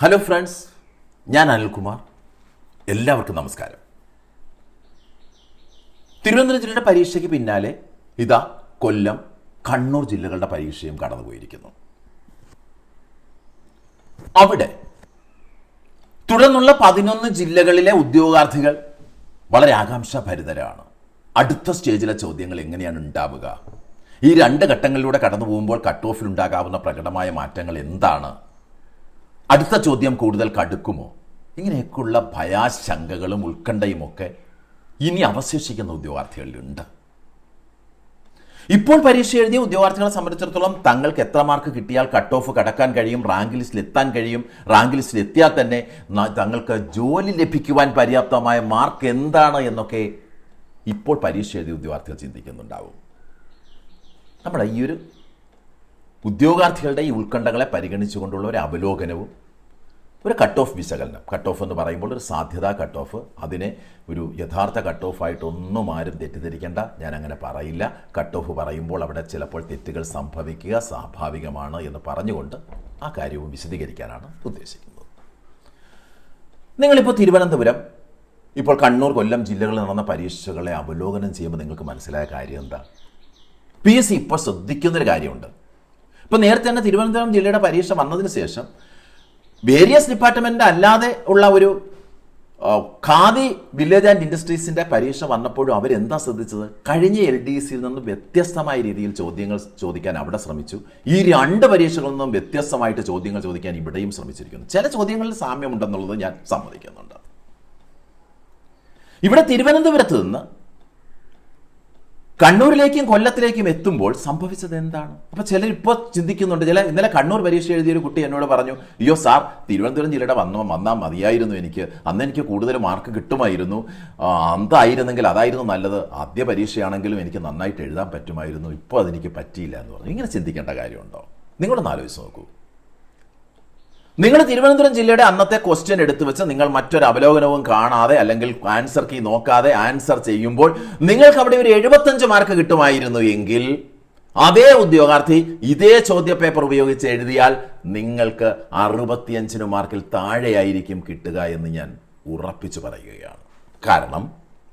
Hello friends ഞാൻ അനിൽകുമാർ. എല്ലാവർക്കും നമസ്കാരം. തിരുവനന്തപുരം ജില്ലയുടെ പരീക്ഷയ്ക്ക് പിന്നാലെ ഇതാ കൊല്ലം കണ്ണൂർ ജില്ലകളുടെ പരീക്ഷയും കടന്നുപോയിരിക്കുന്നു. അവിടെ തുടർന്നുള്ള പതിനൊന്ന് ജില്ലകളിലെ ഉദ്യോഗാർത്ഥികൾ വളരെ ആകാംക്ഷാഭരിതരാണ്. അടുത്ത സ്റ്റേജിലെ ചോദ്യങ്ങൾ എങ്ങനെയാണ് ഉണ്ടാവുക? ഈ രണ്ട് ഘട്ടങ്ങളിലൂടെ കടന്നു പോകുമ്പോൾ കട്ട് ഓഫിൽ ഉണ്ടാകാവുന്ന പ്രകടമായ മാറ്റങ്ങൾ എന്താണ്? അടുത്ത ചോദ്യം കൂടുതൽ കടുക്കുമോ? ഇങ്ങനെയൊക്കെയുള്ള ഭയാശങ്കകളും ഉത്കണ്ഠയുമൊക്കെ ഇനി അവശേഷിക്കുന്ന ഉദ്യോഗാർത്ഥികളിലുണ്ട്. ഇപ്പോൾ പരീക്ഷ എഴുതിയ ഉദ്യോഗാർത്ഥികളെ സംബന്ധിച്ചിടത്തോളം തങ്ങൾക്ക് എത്ര മാർക്ക് കിട്ടിയാൽ കട്ട് ഓഫ് കടക്കാൻ കഴിയും റാങ്ക് ലിസ്റ്റിൽ എത്താൻ കഴിയും റാങ്ക് ലിസ്റ്റിൽ എത്തിയാൽ തന്നെ തങ്ങൾക്ക് ജോലി ലഭിക്കുവാൻ പര്യാപ്തമായ മാർക്ക് എന്താണ് എന്നൊക്കെ ഇപ്പോൾ പരീക്ഷ എഴുതിയ ഉദ്യോഗാർത്ഥികൾ ചിന്തിക്കുന്നുണ്ടാവും. നമ്മുടെ ഈ ഒരു ഉദ്യോഗാർത്ഥികളുടെ ഈ ഉത്കണ്ഠകളെ പരിഗണിച്ചുകൊണ്ടുള്ള ഒരു അവലോകനവും ഒരു കട്ട് ഓഫ് വിശകലനം. കട്ട് ഓഫ് എന്ന് പറയുമ്പോൾ ഒരു സാധ്യതാ കട്ട് ഓഫ് അതിനെ ഒരു യഥാർത്ഥ കട്ട് ഓഫ് ആയിട്ടൊന്നും ആരും തെറ്റിദ്ധരിക്കേണ്ട. ഞാൻ അങ്ങനെ പറയില്ല. കട്ട് ഓഫ് പറയുമ്പോൾ അവിടെ ചിലപ്പോൾ തെറ്റുകൾ സംഭവിക്കുക സ്വാഭാവികമാണ് എന്ന് പറഞ്ഞുകൊണ്ട് ആ കാര്യവും വിശദീകരിക്കാനാണ് ഉദ്ദേശിക്കുന്നത്. നിങ്ങളിപ്പോൾ തിരുവനന്തപുരം ഇപ്പോൾ കണ്ണൂർ കൊല്ലം ജില്ലകളിൽ നടന്ന പരീക്ഷകളെ അവലോകനം ചെയ്യുമ്പോൾ നിങ്ങൾക്ക് മനസ്സിലായ കാര്യം എന്താ? പി എസ് സി ഇപ്പോൾ ശ്രദ്ധിക്കുന്നൊരു കാര്യമുണ്ട്. ഇപ്പോൾ നേരത്തെ തന്നെ തിരുവനന്തപുരം ജില്ലയുടെ പരീക്ഷ വന്നതിന് ശേഷം വേരിയസ് ഡിപ്പാർട്ട്മെന്റ് അല്ലാതെ ഉള്ള ഒരു ഖാദി വില്ലേജ് ആൻഡ് ഇൻഡസ്ട്രീസിന്റെ പരീക്ഷ വന്നപ്പോഴും അവരെന്താ ശ്രദ്ധിച്ചത്? കഴിഞ്ഞ എൽ ഡി സിയിൽ നിന്നും വ്യത്യസ്തമായ രീതിയിൽ ചോദ്യങ്ങൾ ചോദിക്കാൻ അവിടെ ശ്രമിച്ചു. ഈ രണ്ട് പരീക്ഷകളിൽ നിന്നും വ്യത്യസ്തമായിട്ട് ചോദ്യങ്ങൾ ചോദിക്കാൻ ഇവിടെയും ശ്രമിച്ചിരിക്കുന്നു. ചില ചോദ്യങ്ങളിൽ സാമ്യമുണ്ടെന്നുള്ളത് ഞാൻ സമ്മതിക്കുന്നുണ്ട്. ഇവിടെ തിരുവനന്തപുരത്ത് നിന്ന് കണ്ണൂരിലേക്കും കൊല്ലത്തിലേക്കും എത്തുമ്പോൾ സംഭവിച്ചത് എന്താണ് അപ്പൊ ചിലർ ഇപ്പോൾ ചിന്തിക്കുന്നുണ്ട് ചില ഇന്നലെ കണ്ണൂർ പരീക്ഷ എഴുതിയ ഒരു കുട്ടി എന്നോട് പറഞ്ഞു അയ്യോ സാർ തിരുവനന്തപുരം ജില്ലയുടെ വന്നോ വന്നാൽ മതിയായിരുന്നു എനിക്ക്. അന്ന് എനിക്ക് കൂടുതൽ മാർക്ക് കിട്ടുമായിരുന്നു. അന്തായിരുന്നെങ്കിൽ അതായിരുന്നു നല്ലത്. ആദ്യ പരീക്ഷയാണെങ്കിലും എനിക്ക് നന്നായിട്ട് എഴുതാൻ പറ്റുമായിരുന്നു. ഇപ്പോൾ അതെനിക്ക് പറ്റിയില്ല എന്ന് പറഞ്ഞു. ഇങ്ങനെ ചിന്തിക്കേണ്ട കാര്യമുണ്ടോ? നിങ്ങളൊന്ന് ആലോചിച്ച് നോക്കൂ. നിങ്ങൾ തിരുവനന്തപുരം ജില്ലയുടെ അന്നത്തെ ക്വസ്റ്റ്യൻ എടുത്തു വെച്ച് നിങ്ങൾ മറ്റൊരു അവലോകനവും കാണാതെ അല്ലെങ്കിൽ ആൻസർ കീ നോക്കാതെ ആൻസർ ചെയ്യുമ്പോൾ നിങ്ങൾക്ക് അവിടെ ഒരു എഴുപത്തഞ്ച് മാർക്ക് കിട്ടുമായിരുന്നു എങ്കിൽ അതേ ഉദ്യോഗാർത്ഥി ഇതേ ചോദ്യ പേപ്പർ ഉപയോഗിച്ച് എഴുതിയാൽ നിങ്ങൾക്ക് അറുപത്തിയഞ്ചിന് മാർക്കിൽ താഴെയായിരിക്കും കിട്ടുക എന്ന് ഞാൻ ഉറപ്പിച്ചു പറയുകയാണ്. കാരണം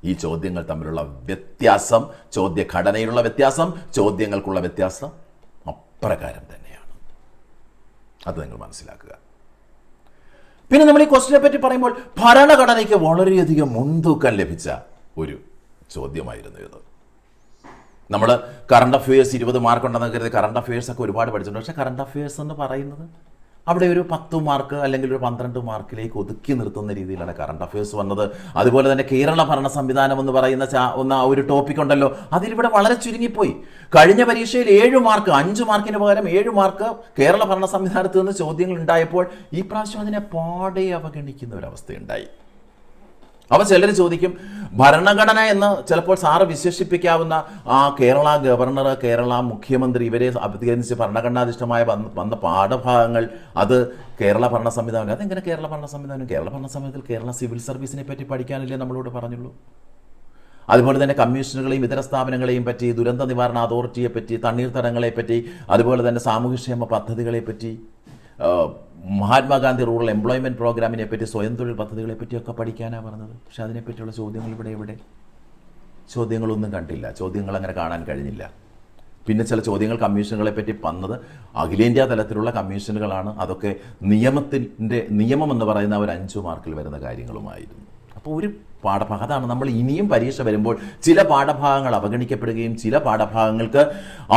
ഈ ചോദ്യങ്ങൾ തമ്മിലുള്ള വ്യത്യാസം ചോദ്യഘടനയിലുള്ള വ്യത്യാസം ചോദ്യങ്ങൾക്കുള്ള വ്യത്യാസം അപ്രകാരം തന്നെയാണ്. അത് നിങ്ങൾ മനസ്സിലാക്കുക. പിന്നെ നമ്മൾ ഈ ക്വസ്റ്റിനെ പറ്റി പറയുമ്പോൾ ഭരണഘടനയ്ക്ക് വളരെയധികം മുൻതൂക്കം ലഭിച്ച ഒരു ചോദ്യമായിരുന്നു ഇത്. നമ്മൾ കറണ്ട് അഫയേഴ്സ് ഇരുപത് മാർക്ക് ഉണ്ടെന്ന് കരുതി കറണ്ട് അഫയേഴ്സ് ഒക്കെ ഒരുപാട് പഠിച്ചിട്ടുണ്ട്. പക്ഷേ കറണ്ട് അഫയേഴ്സ് എന്ന് പറയുന്നത് അവിടെ ഒരു പത്ത് മാർക്ക് അല്ലെങ്കിൽ ഒരു പന്ത്രണ്ട് മാർക്കിലേക്ക് ഒതുക്കി നിർത്തുന്ന രീതിയിലാണ് കറണ്ട് അഫയേഴ്സ് വന്നത്. അതുപോലെ തന്നെ കേരള ഭരണ സംവിധാനം എന്ന് പറയുന്ന ഒന്ന് ഒരു ടോപ്പിക് ഉണ്ടല്ലോ. അതിലിവിടെ വളരെ ചുരുങ്ങിപ്പോയി. കഴിഞ്ഞ പരീക്ഷയിൽ ഏഴ് മാർക്ക് അഞ്ച് മാർക്കിന് പകരം ഏഴ് മാർക്ക് കേരള ഭരണ സംവിധാനത്തിൽ നിന്ന് ചോദ്യങ്ങൾ ഉണ്ടായപ്പോൾ ഈ പ്രാവശ്യം അതിനെ പാടെ അവഗണിക്കുന്ന ഒരവസ്ഥയുണ്ടായി അപ്പോൾ ചിലർ ചോദിക്കും ഭരണഘടന എന്ന് ചിലപ്പോൾ സാറ് വിശേഷിപ്പിക്കാവുന്ന ആ കേരള ഗവർണർ കേരള മുഖ്യമന്ത്രി ഇവരെ അഭിനയിച്ച് ഭരണഘടനാധിഷ്ഠമായ വന്ന വന്ന പാഠഭാഗങ്ങൾ അത് കേരള ഭരണ സംവിധാനം അതെങ്ങനെ കേരള ഭരണ സംവിധാനം? കേരള ഭരണ സംവിധാനത്തിൽ കേരള സിവിൽ സർവീസിനെ പറ്റി പഠിക്കാനല്ലേ നമ്മളോട് പറഞ്ഞുള്ളൂ. അതുപോലെ തന്നെ കമ്മീഷനുകളെയും ഇതര സ്ഥാപനങ്ങളെയും പറ്റി ദുരന്ത നിവാരണ അതോറിറ്റിയെ പറ്റി തണ്ണീർത്തടങ്ങളെ പറ്റി അതുപോലെ തന്നെ സാമൂഹ്യക്ഷേമ പദ്ധതികളെ പറ്റി മഹാത്മാഗാന്ധി റൂറൽ എംപ്ലോയ്മെന്റ് പ്രോഗ്രാമിനെ പറ്റി സ്വയം തൊഴിൽ പദ്ധതികളെ പറ്റിയൊക്കെ പഠിക്കാനാണ് പറഞ്ഞത്. പക്ഷെ അതിനെപ്പറ്റിയുള്ള ചോദ്യങ്ങൾ ഇവിടെ എവിടെ ചോദ്യങ്ങളൊന്നും കണ്ടില്ല. ചോദ്യങ്ങൾ അങ്ങനെ കാണാൻ കഴിഞ്ഞില്ല. പിന്നെ ചില ചോദ്യങ്ങൾ കമ്മീഷനുകളെ പറ്റി വന്നത് അഖിലേന്ത്യാ തലത്തിലുള്ള കമ്മീഷനുകളാണ്. അതൊക്കെ നിയമത്തിന്റെ നിയമം എന്ന് പറയുന്ന ഒരു അഞ്ചു മാർക്കിൽ വരുന്ന കാര്യങ്ങളുമായിരുന്നു. അപ്പോൾ ഒരു പാഠഭാഗം അതാണ് നമ്മൾ ഇനിയും പരീക്ഷ വരുമ്പോൾ ചില പാഠഭാഗങ്ങൾ അവഗണിക്കപ്പെടുകയും ചില പാഠഭാഗങ്ങൾക്ക്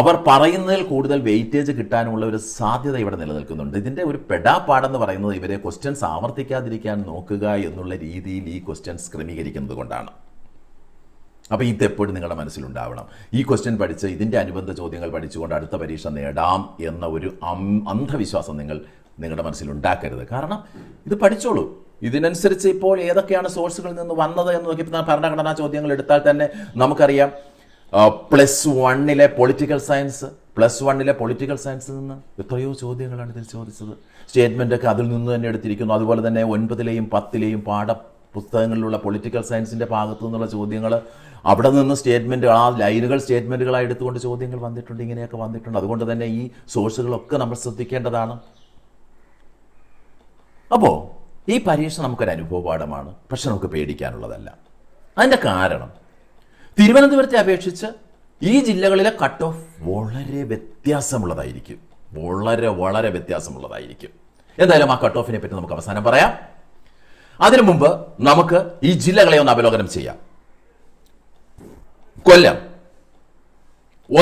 അവർ പറയുന്നതിൽ കൂടുതൽ വെയിറ്റേജ് കിട്ടാനുള്ള ഒരു സാധ്യത ഇവിടെ നിലനിൽക്കുന്നുണ്ട്. ഇതിന്റെ ഒരു പെടാപ്പാടെന്ന് പറയുന്നത് ഇവരെ ക്വസ്റ്റ്യൻസ് ആവർത്തിക്കാതിരിക്കാൻ നോക്കുക എന്നുള്ള രീതിയിൽ ഈ ക്വസ്റ്റ്യൻസ് ക്രമീകരിക്കുന്നത് കൊണ്ടാണ്. അപ്പോൾ ഇതെപ്പോഴും നിങ്ങളുടെ മനസ്സിലുണ്ടാവണം. ഈ ക്വസ്റ്റ്യൻ പഠിച്ച് ഇതിന്റെ അനുബന്ധ ചോദ്യങ്ങൾ പഠിച്ചുകൊണ്ട് അടുത്ത പരീക്ഷ നേടാം എന്ന ഒരു അന്ധവിശ്വാസം നിങ്ങൾ നിങ്ങളുടെ മനസ്സിലുണ്ടാക്കരുത്. കാരണം ഇത് പഠിച്ചോളൂ. ഇതിനനുസരിച്ച് ഇപ്പോൾ ഏതൊക്കെയാണ് സോഴ്സുകളിൽ നിന്ന് വന്നത് എന്ന് നോക്കി ഇപ്പോൾ ഭരണഘടനാ ചോദ്യങ്ങൾ എടുത്താൽ തന്നെ നമുക്കറിയാം. പ്ലസ് വണ്ണിലെ പൊളിറ്റിക്കൽ സയൻസ് പ്ലസ് വണ്ണിലെ പൊളിറ്റിക്കൽ സയൻസിൽ നിന്ന് എത്രയോ ചോദ്യങ്ങളാണ് ഇതിൽ ചോദിച്ചത്. സ്റ്റേറ്റ്മെന്റൊക്കെ അതിൽ നിന്ന് തന്നെ എടുത്തിരിക്കുന്നു. അതുപോലെ തന്നെ ഒൻപതിലെയും പത്തിലെയും പാഠ പുസ്തകങ്ങളിലുള്ള പൊളിറ്റിക്കൽ സയൻസിന്റെ ഭാഗത്തു നിന്നുള്ള ചോദ്യങ്ങൾ അവിടെ നിന്ന് സ്റ്റേറ്റ്മെന്റുകൾ ആ ലൈനുകൾ സ്റ്റേറ്റ്മെന്റുകളായി എടുത്തുകൊണ്ട് ചോദ്യങ്ങൾ വന്നിട്ടുണ്ട് ഇങ്ങനെയൊക്കെ വന്നിട്ടുണ്ട്. അതുകൊണ്ട് തന്നെ ഈ സോഴ്സുകളൊക്കെ നമ്മൾ ശ്രദ്ധിക്കേണ്ടതാണ്. അപ്പോൾ ഈ പരീക്ഷ നമുക്കൊരു അനുഭവപാഠമാണ്. പക്ഷെ നമുക്ക് പേടിക്കാനുള്ളതല്ല. അതിന്റെ കാരണം തിരുവനന്തപുരത്തെ അപേക്ഷിച്ച് ഈ ജില്ലകളിലെ കട്ട് ഓഫ് വളരെ വ്യത്യാസമുള്ളതായിരിക്കും. വളരെ വളരെ വ്യത്യാസമുള്ളതായിരിക്കും. എന്തായാലും ആ കട്ട് ഓഫിനെ പറ്റി നമുക്ക് അവസാനം പറയാം. അതിനു മുമ്പ് നമുക്ക് ഈ ജില്ലകളെ ഒന്ന് അവലോകനം ചെയ്യാം. കൊല്ലം.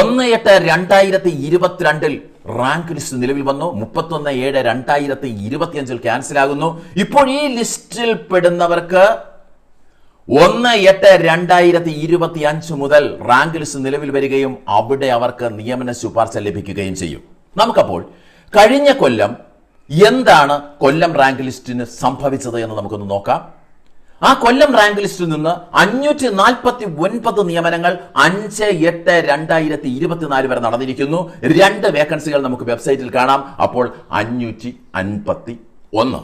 ഒന്ന് എട്ട് രണ്ടായിരത്തി ഇരുപത്തിരണ്ടിൽ റാങ്ക് ലിസ്റ്റ് നിലവിൽ വന്നു. മുപ്പത്തൊന്ന് ഏഴ് രണ്ടായിരത്തി ഇരുപത്തിയഞ്ചിൽ ക്യാൻസൽ ആകുന്നു. ഇപ്പോൾ ഈ ലിസ്റ്റിൽ പെടുന്നവർക്ക് ഒന്ന് എട്ട് രണ്ടായിരത്തി ഇരുപത്തി അഞ്ച് മുതൽ റാങ്ക് ലിസ്റ്റ് നിലവിൽ വരികയും അവിടെ അവർക്ക് നിയമന ശുപാർശ ലഭിക്കുകയും ചെയ്യും. നമുക്കപ്പോൾ കഴിഞ്ഞ കൊല്ലം എന്താണ് കൊല്ലം റാങ്ക് ലിസ്റ്റിന് സംഭവിച്ചത് എന്ന് നമുക്കൊന്ന് നോക്കാം. ആ കൊല്ലം റാങ്ക് ലിസ്റ്റിൽ നിന്ന് അഞ്ഞൂറ്റി നാൽപ്പത്തി ഒൻപത് നിയമനങ്ങൾ അഞ്ച് എട്ട് രണ്ടായിരത്തി ഇരുപത്തിനാല് വരെ നടന്നിരിക്കുന്നു. രണ്ട് വേക്കൻസികൾ നമുക്ക് വെബ്സൈറ്റിൽ കാണാം. അപ്പോൾ അഞ്ഞൂറ്റി അൻപത്തി ഒന്ന്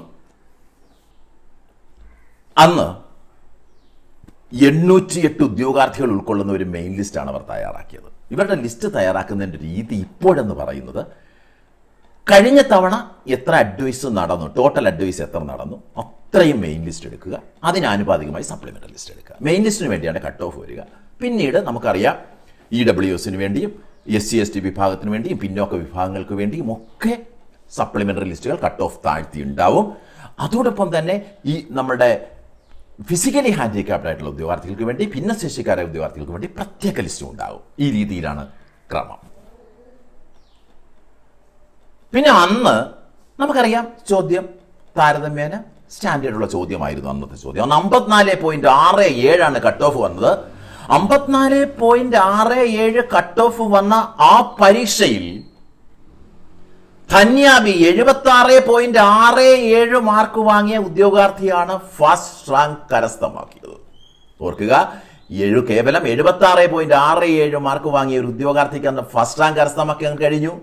അന്ന് എണ്ണൂറ്റിയെട്ട് ഉദ്യോഗാർത്ഥികൾ ഉൾക്കൊള്ളുന്ന ഒരു മെയിൻ ലിസ്റ്റാണ് അവർ തയ്യാറാക്കിയത്. ഇവരുടെ ലിസ്റ്റ് തയ്യാറാക്കുന്നതിന്റെ രീതി ഇപ്പോഴെന്ന് പറയുന്നത് കഴിഞ്ഞ തവണ എത്ര അഡ്വൈസ് നടന്നു? ടോട്ടൽ അഡ്വൈസ് എത്ര നടന്നു? അത്രയും മെയിൻ ലിസ്റ്റ് എടുക്കുക. അതിനാനുപാതികമായി സപ്ലിമെന്ററി ലിസ്റ്റ് എടുക്കുക. മെയിൻ ലിസ്റ്റിന് വേണ്ടിയാണ് കട്ട് ഓഫ് വരിക. പിന്നീട് നമുക്കറിയാം ഇ ഡബ്ല്യു എസിന് വേണ്ടിയും എസ് സി എസ് ടി വിഭാഗത്തിന് വേണ്ടിയും പിന്നോക്ക വിഭാഗങ്ങൾക്ക് വേണ്ടിയും ഒക്കെ സപ്ലിമെന്ററി ലിസ്റ്റുകൾ കട്ട് ഓഫ് താഴ്ത്തി ഉണ്ടാവും അതോടൊപ്പം തന്നെ ഈ നമ്മുടെ ഫിസിക്കലി ഹാൻഡിക്യാപ്ഡ് ആയിട്ടുള്ള ഉദ്യോഗാർത്ഥികൾക്ക് വേണ്ടി ഭിന്നശേഷിക്കാരായ ഉദ്യോഗാർത്ഥികൾക്ക് വേണ്ടി പ്രത്യേക ലിസ്റ്റും ഉണ്ടാവും. ഈ രീതിയിലാണ് ക്രമം. പിന്നെ അന്ന് നമുക്കറിയാം ചോദ്യം താരതമ്യേന സ്റ്റാൻഡേർഡുള്ള ചോദ്യമായിരുന്നു അന്നത്തെ ചോദ്യം. അന്ന് അമ്പത്തിനാല് പോയിന്റ് ആറ് ഏഴാണ് കട്ട് ഓഫ് വന്നത്. അമ്പത്തിനാല് പോയിന്റ് ആറ് ഏഴ് കട്ട് ഓഫ് വന്ന ആ പരീക്ഷയിൽ ധന്യാബി എഴുപത്തി ആറ് പോയിന്റ് ആറ് ഏഴ് മാർക്ക് വാങ്ങിയ ഉദ്യോഗാർത്ഥിയാണ് ഫസ്റ്റ് റാങ്ക് കരസ്ഥമാക്കിയത്. ഓർക്കുക ഏഴു കേവലം എഴുപത്തി ആറ് പോയിന്റ് ആറ് ഏഴ് മാർക്ക് വാങ്ങിയ ഒരു ഉദ്യോഗാർത്ഥിക്ക് അന്ന് ഫസ്റ്റ് റാങ്ക് കരസ്ഥമാക്കാൻ കഴിഞ്ഞു.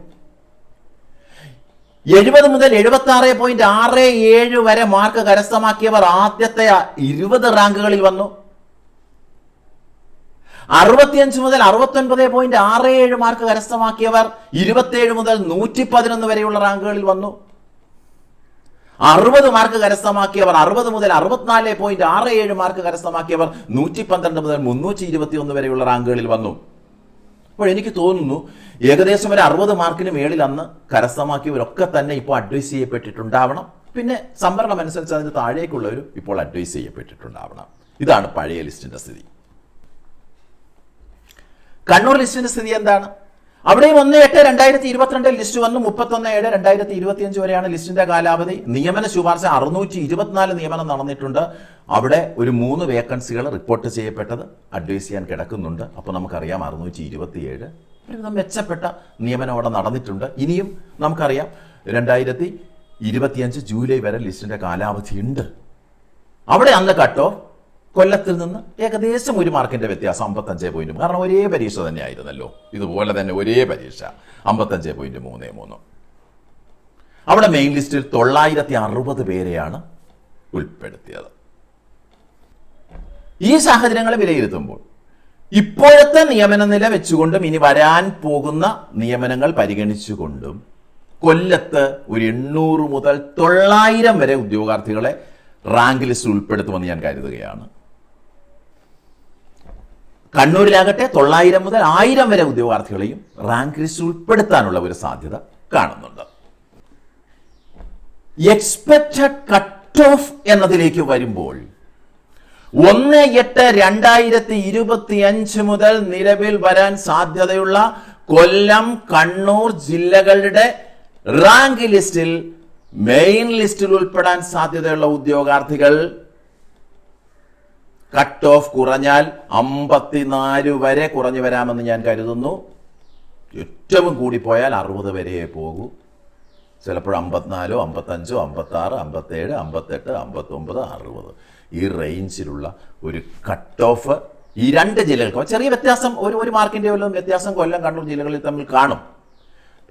എഴുപത് മുതൽ എഴുപത്തി ആറ് പോയിന്റ് ആറ് ഏഴ് വരെ മാർക്ക് കരസ്ഥമാക്കിയവർ ആദ്യത്തെ ഇരുപത് റാങ്കുകളിൽ വന്നു. അറുപത്തിയഞ്ച് മുതൽ അറുപത്തൊൻപത് പോയിന്റ് ആറ് ഏഴ് മാർക്ക് കരസ്ഥമാക്കിയവർ ഇരുപത്തിയേഴ് മുതൽ നൂറ്റി പതിനൊന്ന് വരെയുള്ള റാങ്കുകളിൽ വന്നു. അറുപത് മാർക്ക് കരസ്ഥമാക്കിയവർ അറുപത് മുതൽ അറുപത്തിനാല് പോയിന്റ് ആറ് ഏഴ് മാർക്ക് കരസ്ഥമാക്കിയവർ നൂറ്റി പന്ത്രണ്ട് മുതൽ മുന്നൂറ്റി ഇരുപത്തി ഒന്ന് വരെയുള്ള റാങ്കുകളിൽ വന്നു. അപ്പോൾ എനിക്ക് തോന്നുന്നു ഏകദേശം ഒരു അറുപത് മാർക്കിന് മേളിൽ അന്ന് കരസ്ഥമാക്കിയവരൊക്കെ തന്നെ ഇപ്പോൾ അഡ്വൈസ് ചെയ്യപ്പെട്ടിട്ടുണ്ടാവണം. പിന്നെ സംവരണം അനുസരിച്ച് അതിന് താഴേക്കുള്ളവരും ഇപ്പോൾ അഡ്വൈസ് ചെയ്യപ്പെട്ടിട്ടുണ്ടാവണം. ഇതാണ് പഴയ ലിസ്റ്റിന്റെ സ്ഥിതി. കണ്ണൂർ ലിസ്റ്റിന്റെ സ്ഥിതി എന്താണ്? അവിടെയും ഒന്ന് എട്ട് രണ്ടായിരത്തി ഇരുപത്തിരണ്ടിൽ ലിസ്റ്റ് വന്നു. മുപ്പത്തൊന്ന് ഏഴ് രണ്ടായിരത്തി ഇരുപത്തിയഞ്ച് വരെയാണ് ലിസ്റ്റിന്റെ കാലാവധി. നിയമന ശുപാർശ അറുന്നൂറ്റി ഇരുപത്തിനാല് നിയമനം നടന്നിട്ടുണ്ട്. അവിടെ ഒരു മൂന്ന് വേക്കൻസികൾ റിപ്പോർട്ട് ചെയ്യപ്പെട്ടത് അഡ്വൈസ് ചെയ്യാൻ കിടക്കുന്നുണ്ട്. അപ്പോൾ നമുക്കറിയാം അറുന്നൂറ്റി ഇരുപത്തിയേഴ് ഒരുവിധം മെച്ചപ്പെട്ട നിയമനം അവിടെ നടന്നിട്ടുണ്ട്. ഇനിയും നമുക്കറിയാം രണ്ടായിരത്തി ഇരുപത്തിയഞ്ച് ജൂലൈ വരെ ലിസ്റ്റിന്റെ കാലാവധിയുണ്ട് അവിടെ അന്ന് കട്ട് ഓഫ് കൊല്ലത്തിൽ നിന്ന് ഏകദേശം ഒരു മാർക്കിന്റെ വ്യത്യാസം അമ്പത്തഞ്ച് പോയിന്റ് കാരണം ഒരേ പരീക്ഷ തന്നെയായിരുന്നല്ലോ. ഇതുപോലെ തന്നെ ഒരേ പരീക്ഷ. അമ്പത്തഞ്ച് പോയിന്റ് മൂന്ന് മൂന്ന്. അവിടെ മെയിൻ ലിസ്റ്റിൽ തൊള്ളായിരത്തി അറുപത് പേരെയാണ് ഉൾപ്പെടുത്തിയത്. ഈ സാഹചര്യങ്ങളെ വിലയിരുത്തുമ്പോൾ ഇപ്പോഴത്തെ നിയമന നില വെച്ചുകൊണ്ടും ഇനി വരാൻ പോകുന്ന നിയമനങ്ങൾ പരിഗണിച്ചുകൊണ്ടും കൊല്ലത്ത് ഒരു എണ്ണൂറ് മുതൽ തൊള്ളായിരം വരെ ഉദ്യോഗാർത്ഥികളെ റാങ്ക് ലിസ്റ്റ് ഉൾപ്പെടുത്തുമെന്ന് ഞാൻ കരുതുകയാണ്. കണ്ണൂരിലാകട്ടെ തൊള്ളായിരം മുതൽ ആയിരം വരെ ഉദ്യോഗാർത്ഥികളെയും റാങ്ക് ലിസ്റ്റ് ഉൾപ്പെടുത്താനുള്ള ഒരു സാധ്യത കാണുന്നുണ്ട്. എക്സ്പെക്റ്റഡ് കട്ട് ഓഫ് എന്നതിലേക്ക് വരുമ്പോൾ ഒന്ന് എട്ട് രണ്ടായിരത്തി ഇരുപത്തി അഞ്ച് മുതൽ നിലവിൽ വരാൻ സാധ്യതയുള്ള കൊല്ലം കണ്ണൂർ ജില്ലകളുടെ റാങ്ക് ലിസ്റ്റിൽ മെയിൻ ലിസ്റ്റിൽ ഉൾപ്പെടാൻ സാധ്യതയുള്ള ഉദ്യോഗാർത്ഥികൾ കട്ട് ഓഫ് കുറഞ്ഞാൽ അമ്പത്തിനാല് വരെ കുറഞ്ഞു വരാമെന്ന് ഞാൻ കരുതുന്നു. ഏറ്റവും കൂടിപ്പോയാൽ അറുപത് വരെയേ പോകൂ. ചിലപ്പോൾ അമ്പത്തിനാലോ അമ്പത്തഞ്ചോ അമ്പത്താറ് അമ്പത്തേഴ് അമ്പത്തെട്ട് അമ്പത്തൊമ്പത് അറുപത്. ഈ റേഞ്ചിലുള്ള ഒരു കട്ട് ഓഫ് ഈ രണ്ട് ജില്ലകൾക്കും ചെറിയ വ്യത്യാസം ഒരു ഒരു മാർക്കിന്റെ വല്ലതും വ്യത്യാസം കൊല്ലം കണ്ണൂർ ജില്ലകളിൽ തമ്മിൽ കാണും.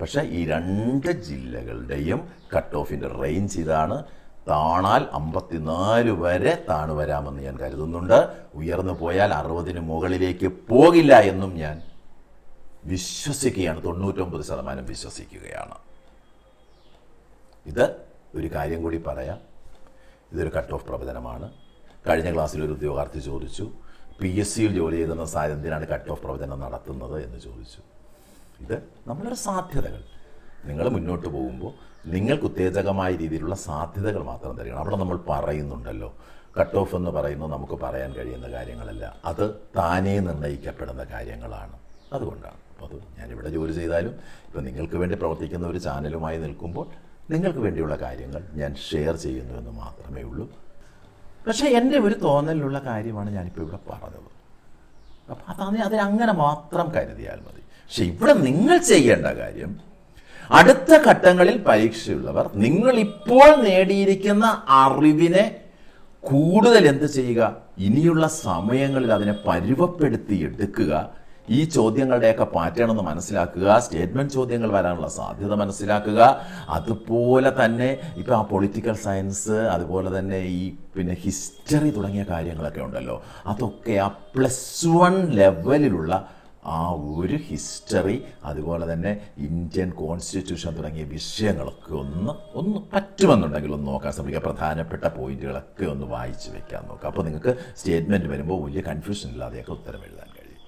പക്ഷേ ഈ രണ്ട് ജില്ലകളുടെയും കട്ട് ഓഫിന്റെ റേഞ്ച് ഇതാണ്. താണാൽ അമ്പത്തിനാല് വരെ താണു വരാമെന്ന് ഞാൻ കരുതുന്നുണ്ട്. ഉയർന്നു പോയാൽ അറുപതിന് മുകളിലേക്ക് പോകില്ല എന്നും ഞാൻ വിശ്വസിക്കുകയാണ്. തൊണ്ണൂറ്റൊമ്പത് ശതമാനം വിശ്വസിക്കുകയാണ്. ഇത് ഒരു കാര്യം കൂടി പറയാം. ഇതൊരു കട്ട് ഓഫ് പ്രവചനമാണ്. കഴിഞ്ഞ ക്ലാസ്സിൽ ഒരു ഉദ്യോഗാർത്ഥി ചോദിച്ചു പി എസ് സിയിൽ ജോലി ചെയ്തുന്ന സാഹചര്യം കട്ട് ഓഫ് പ്രവചനം നടത്തുന്നത്? എന്ന് ചോദിച്ചു. ഇത് നമ്മളൊരു സാധ്യതകൾ. നിങ്ങൾ മുന്നോട്ട് പോകുമ്പോൾ നിങ്ങൾക്ക് ഉത്തേജകമായ രീതിയിലുള്ള സാധ്യതകൾ മാത്രം തരികയാണ്. അവിടെ നമ്മൾ പറയുന്നുണ്ടല്ലോ. കട്ട് ഓഫ് എന്ന് പറയുന്നത് നമുക്ക് പറയാൻ കഴിയുന്ന കാര്യങ്ങളല്ല. അത് താനേ നിർണയിക്കപ്പെടുന്ന കാര്യങ്ങളാണ്. അതുകൊണ്ടാണ്. അപ്പോൾ അത് ഞാനിവിടെ ജോലി ചെയ്താലും ഇപ്പം നിങ്ങൾക്ക് വേണ്ടി പ്രവർത്തിക്കുന്ന ഒരു ചാനലുമായി നിൽക്കുമ്പോൾ നിങ്ങൾക്ക് വേണ്ടിയുള്ള കാര്യങ്ങൾ ഞാൻ ഷെയർ ചെയ്യുന്നു എന്ന് മാത്രമേ ഉള്ളൂ. പക്ഷേ എന്റെ ഒരു തോന്നലിലുള്ള കാര്യമാണ് ഞാനിപ്പോൾ ഇവിടെ പറഞ്ഞത്. അപ്പം അതാണ് അതിനെ അങ്ങനെ മാത്രം കരുതിയാൽ മതി. പക്ഷെ ഇവിടെ നിങ്ങൾ ചെയ്യേണ്ട കാര്യം അടുത്ത ഘട്ടങ്ങളിൽ പരീക്ഷയുള്ളവർ നിങ്ങൾ ഇപ്പോൾ നേടിയിരിക്കുന്ന അറിവിനെ കൂടുതൽ എന്ത് ചെയ്യുക? ഇനിയുള്ള സമയങ്ങളിൽ അതിനെ പരുവപ്പെടുത്തി എടുക്കുക. ഈ ചോദ്യങ്ങളുടെയൊക്കെ പാറ്റേൺ ഒന്ന് മനസ്സിലാക്കുക. സ്റ്റേറ്റ്മെന്റ് ചോദ്യങ്ങൾ വരാനുള്ള സാധ്യത മനസ്സിലാക്കുക. അതുപോലെ തന്നെ ഇപ്പം ആ പൊളിറ്റിക്കൽ സയൻസ് അതുപോലെ തന്നെ ഈ പിന്നെ ഹിസ്റ്ററി തുടങ്ങിയ കാര്യങ്ങളൊക്കെ ഉണ്ടല്ലോ. അതൊക്കെ ആ പ്ലസ് വൺ ലെവലിലുള്ള ആ ഒരു ഹിസ്റ്ററി അതുപോലെ തന്നെ ഇന്ത്യൻ കോൺസ്റ്റിറ്റ്യൂഷൻ തുടങ്ങിയ വിഷയങ്ങളൊക്കെ ഒന്ന് ഒന്ന് പറ്റുമെന്നുണ്ടെങ്കിൽ ഒന്ന് നോക്കാൻ ശ്രമിക്കുക പ്രധാനപ്പെട്ട പോയിന്റുകളൊക്കെ ഒന്ന് വായിച്ച് വെക്കാൻ നോക്കുക അപ്പോൾ നിങ്ങൾക്ക് സ്റ്റേറ്റ്മെന്റ് വരുമ്പോൾ വലിയ കൺഫ്യൂഷൻ ഇല്ലാതെയൊക്കെ ഉത്തരം എഴുതാൻ കഴിയും.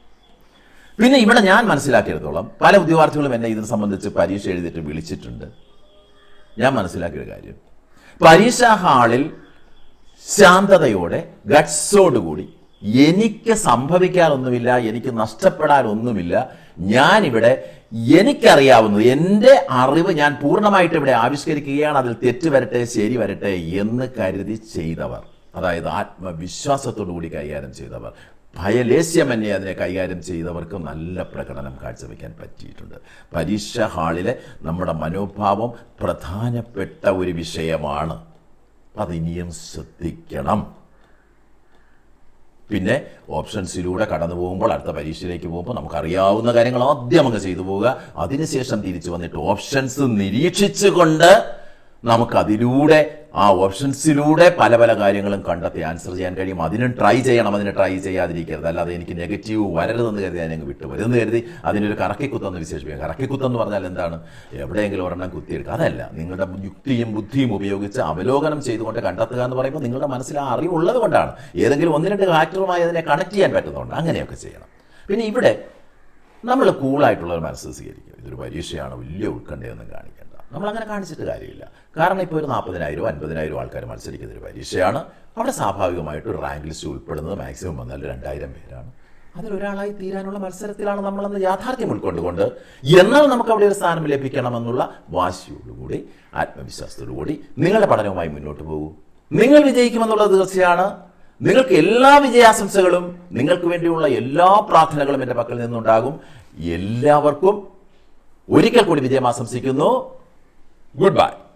പിന്നെ ഇവിടെ ഞാൻ മനസ്സിലാക്കിയെടുത്തോളം പല ഉദ്യോഗാർത്ഥികളും എന്നെ ഇതിനെ സംബന്ധിച്ച് പരീക്ഷ എഴുതിയിട്ട് വിളിച്ചിട്ടുണ്ട്. ഞാൻ മനസ്സിലാക്കിയൊരു കാര്യം. പരീക്ഷാ ഹാളിൽ ശാന്തതയോടെ ഗട്സോടുകൂടി എനിക്ക് സംഭവിക്കാനൊന്നുമില്ല എനിക്ക് നഷ്ടപ്പെടാനൊന്നുമില്ല. ഞാനിവിടെ എനിക്കറിയാവുന്നത് എന്റെ അറിവ് ഞാൻ പൂർണമായിട്ട് ഇവിടെ ആവിഷ്കരിക്കുകയാണ് അതിൽ തെറ്റ് വരട്ടെ ശരി വരട്ടെ എന്ന് കരുതി ചെയ്തവർ. അതായത് ആത്മവിശ്വാസത്തോടു കൂടി കൈകാര്യം ചെയ്തവർ. ഭയലേശ്യമന്യെ അതിനെ കൈകാര്യം ചെയ്തവർക്ക് നല്ല പ്രകടനം കാഴ്ചവെക്കാൻ പറ്റിയിട്ടുണ്ട്. പരീക്ഷ ഹാളിലെ നമ്മുടെ മനോഭാവം പ്രധാനപ്പെട്ട ഒരു വിഷയമാണ്. അത് ഇനിയും ശ്രദ്ധിക്കണം. പിന്നെ ഓപ്ഷൻസിലൂടെ കടന്നു പോകുമ്പോൾ അടുത്ത പരീക്ഷയിലേക്ക് പോകുമ്പോൾ നമുക്കറിയാവുന്ന കാര്യങ്ങൾ ആദ്യം അങ്ങ് ചെയ്തു പോവുക. അതിനുശേഷം തിരിച്ചു വന്നിട്ട് ഓപ്ഷൻസ് നിരീക്ഷിച്ചുകൊണ്ട് നമുക്കതിലൂടെ ആ ഓപ്ഷൻസിലൂടെ പല പല കാര്യങ്ങളും കണ്ടെത്തി ആൻസർ ചെയ്യാൻ കഴിയും. അതിനും ട്രൈ ചെയ്യണം അതിനെ ട്രൈ ചെയ്യാതിരിക്കരുത്. അല്ലാതെ എനിക്ക് നെഗറ്റീവ് വരരുതെന്ന് കരുതി ഞാൻ വിട്ടു വിട്ടുപോയി. എന്ന് കരുതി അതിനൊരു കറക്കിക്കുത്തെന്ന് വിശേഷിപ്പിക്കാം. കറക്കിക്കുത്തെന്ന് പറഞ്ഞാൽ എന്താണ്? എവിടെയെങ്കിലും ഒരെണ്ണം കുത്തിയെടുക്കുക. അതല്ല നിങ്ങളുടെ യുക്തിയും ബുദ്ധിയും ഉപയോഗിച്ച് അവലോകനം ചെയ്തുകൊണ്ട് കണ്ടെത്തുക എന്ന് പറയുമ്പോൾ നിങ്ങളുടെ മനസ്സിൽ ആ അറിവുള്ളത് കൊണ്ടാണ്. ഏതെങ്കിലും ഒന്ന് രണ്ട് ഫാക്ടറുമായി അതിനെ കണക്ട് ചെയ്യാൻ പറ്റുന്നതുകൊണ്ട് അങ്ങനെയൊക്കെ ചെയ്യണം. പിന്നെ ഇവിടെ നമ്മൾ കൂളായിട്ടുള്ളൊരു മനസ്സ് സ്വീകരിക്കുക. ഇതൊരു പരീക്ഷയാണ് വലിയ ഉത്കണ്ഠയൊന്നും കാണിക്കേണ്ട. നമ്മൾ അങ്ങനെ കാണിച്ചിട്ട് കാര്യമില്ല. കാരണം ഇപ്പോൾ ഒരു നാൽപ്പതിനായിരം അൻപതിനായിരം ആൾക്കാർ മത്സരിക്കുന്ന ഒരു പരീക്ഷയാണ്. അവിടെ സ്വാഭാവികമായിട്ട് ഒരു റാങ്ക് ലിസ്റ്റ് ഉൾപ്പെടുന്നത് മാക്സിമം വന്നാൽ രണ്ടായിരം പേരാണ്. അതിലൊരാളായി തീരാനുള്ള മത്സരത്തിലാണ് നമ്മളെന്ന് യാഥാർത്ഥ്യം ഉൾക്കൊണ്ടുകൊണ്ട് എന്നാൽ നമുക്ക് അവിടെ ഒരു സ്ഥാനം ലഭിക്കണമെന്നുള്ള വാശിയോടുകൂടി ആത്മവിശ്വാസത്തോടുകൂടി നിങ്ങളുടെ പഠനവുമായി മുന്നോട്ട് പോകൂ. നിങ്ങൾ വിജയിക്കുമെന്നുള്ളത് തീർച്ചയാണ്. നിങ്ങൾക്ക് എല്ലാ വിജയാശംസകളും നിങ്ങൾക്ക് വേണ്ടിയുള്ള എല്ലാ പ്രാർത്ഥനകളും എന്റെ പക്കൽ നിന്നുണ്ടാകും. എല്ലാവർക്കും ഒരിക്കൽ കൂടി വിജയം ആശംസിക്കുന്നു. goodbye.